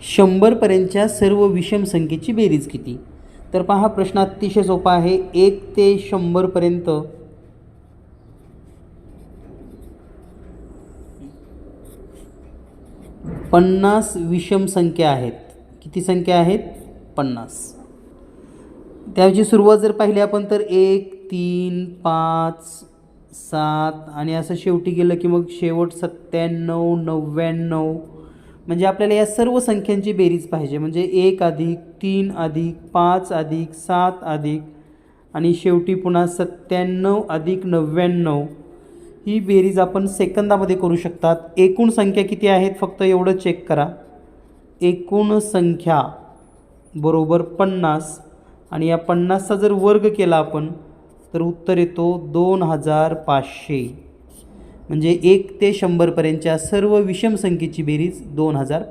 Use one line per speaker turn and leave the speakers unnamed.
शंभरपर्यंतच्या सर्व विषम संख्येची बेरीज किती? तर पहा प्रश्न अतिशय सोपा आहे. एक ते शंभरपर्यंत. पन्नास विषम संख्या आहेत. किती संख्या आहेत? पन्नास. त्याची सुरुवात जर पाहिली आपण तर एक तीन पाच सात आणि असं शेवटी गेलं की मग शेवट सत्त्याण्णव नव्याण्णव म्हणजे आपल्याला या सर्व संख्यांची बेरीज पाहिजे. म्हणजे एक अधिक तीन अधिक पाच अधिक सात अधिक आणि शेवटी पुन्हा सत्त्याण्णव अधिक नव्याण्णव. ही बेरीज आपण सेकंदामध्ये करू शकतात. एकूण संख्या किती आहेत? फक्त एवढं चेक करा. एकूण संख्या बरोबर पन्नास आणि या पन्नासचा जर वर्ग केला आपण तर उत्तर येतो दोन हजार पाचशे. म्हणजे एक ते शंभरपर्यंतच्या सर्व विषम संख्येची बेरीज दोन हजार